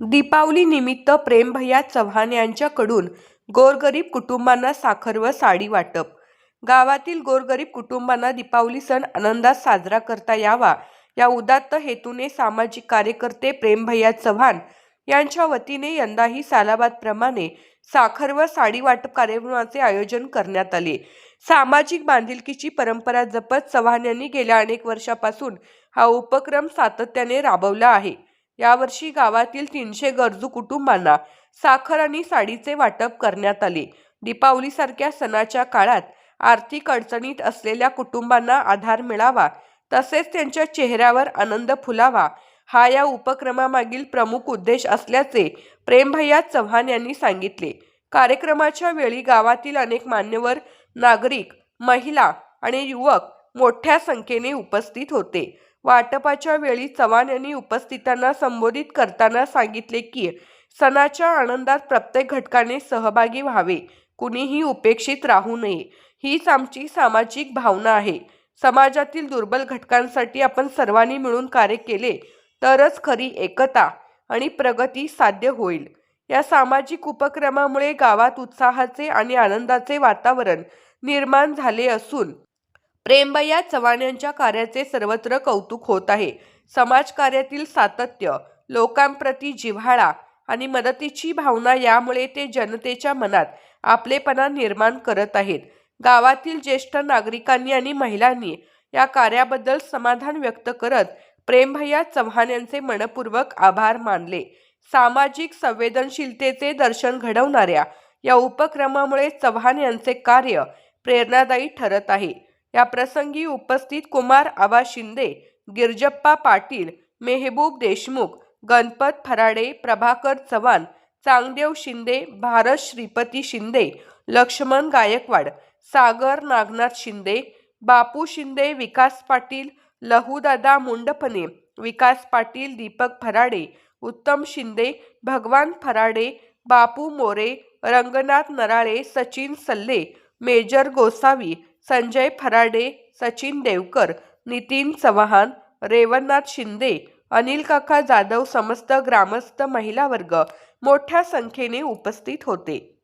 दीपावलीनिमित्त प्रेमभैया चव्हाण यांच्याकडून गोरगरीब कुटुंबांना साखर व साडी वाटप. गावातील गोरगरीब कुटुंबांना दीपावली सण आनंदात साजरा करता यावा या उदात्त हेतूने सामाजिक कार्यकर्ते प्रेमभैया चव्हाण यांच्या वतीने यंदाही सालाबादप्रमाणे साखर व साडी वाटप कार्यक्रमाचे आयोजन करण्यात आले. सामाजिक बांधिलकीची परंपरा जपत चव्हाण यांनी गेल्या अनेक वर्षापासून हा उपक्रम सातत्याने राबवला आहे. यावर्षी गावातील तीनशे गरजू कुटुंबांना साखर आणि साडीचे वाटप करण्यात आले. दीपावलीसारख्या सणाच्या काळात आर्थिक अडचणीत असलेल्या कुटुंबांना आधार मिळावा तसेच त्यांच्या चेहऱ्यावर आनंद फुलावा हा या उपक्रमामागील प्रमुख उद्देश असल्याचे प्रेमभैया चव्हाण यांनी सांगितले. कार्यक्रमाच्या वेळी गावातील अनेक मान्यवर नागरिक महिला आणि युवक मोठ्या संख्येने उपस्थित होते. वाटपाच्या वेळी चव्हाण यांनी उपस्थितांना संबोधित करताना सांगितले की सणाच्या आनंदात प्रत्येक घटकाने सहभागी व्हावे. कुणीही उपेक्षित राहू नये. हीच आमची सामाजिक भावना आहे. समाजातील दुर्बल घटकांसाठी आपण सर्वांनी मिळून कार्य केले तरच खरी एकता आणि प्रगती साध्य होईल. या सामाजिक उपक्रमामुळे गावात उत्साहाचे आणि आनंदाचे वातावरण निर्माण झाले असून प्रेमभैया चव्हाण यांच्या कार्याचे सर्वत्र कौतुक होत आहे. समाजकार्यातील सातत्य लोकांप्रती जिव्हाळा आणि मदतीची भावना यामुळे ते जनतेच्या मनात आपलेपणा निर्माण करत आहेत. गावातील ज्येष्ठ नागरिकांनी आणि महिलांनी या कार्याबद्दल समाधान व्यक्त करत प्रेमभैया चव्हाण यांचे मनपूर्वक आभार मानले. सामाजिक संवेदनशीलतेचे दर्शन घडवणाऱ्या या उपक्रमामुळे चव्हाण यांचे कार्य प्रेरणादायी ठरत आहे. या प्रसंगी उपस्थित कुमार आबा शिंदे गिरजप्पा पाटील मेहबूब देशमुख गणपत फराडे प्रभाकर चव्हाण चांगदेव शिंदे भारत श्रीपती शिंदे लक्ष्मण गायकवाड सागर नागनाथ शिंदे बापू शिंदे विकास पाटील लहूदादा मुंडपणे विकास पाटील दीपक फराडे उत्तम शिंदे भगवान फराडे बापू मोरे रंगनाथ नराळे सचिन सल्ले मेजर गोसावी संजय फराडे सचिन देवकर नितीन चव्हाण रेवणनाथ शिंदे अनिल काका जाधव समस्त ग्रामस्थ महिला वर्ग मोठ्या संख्येने उपस्थित होते.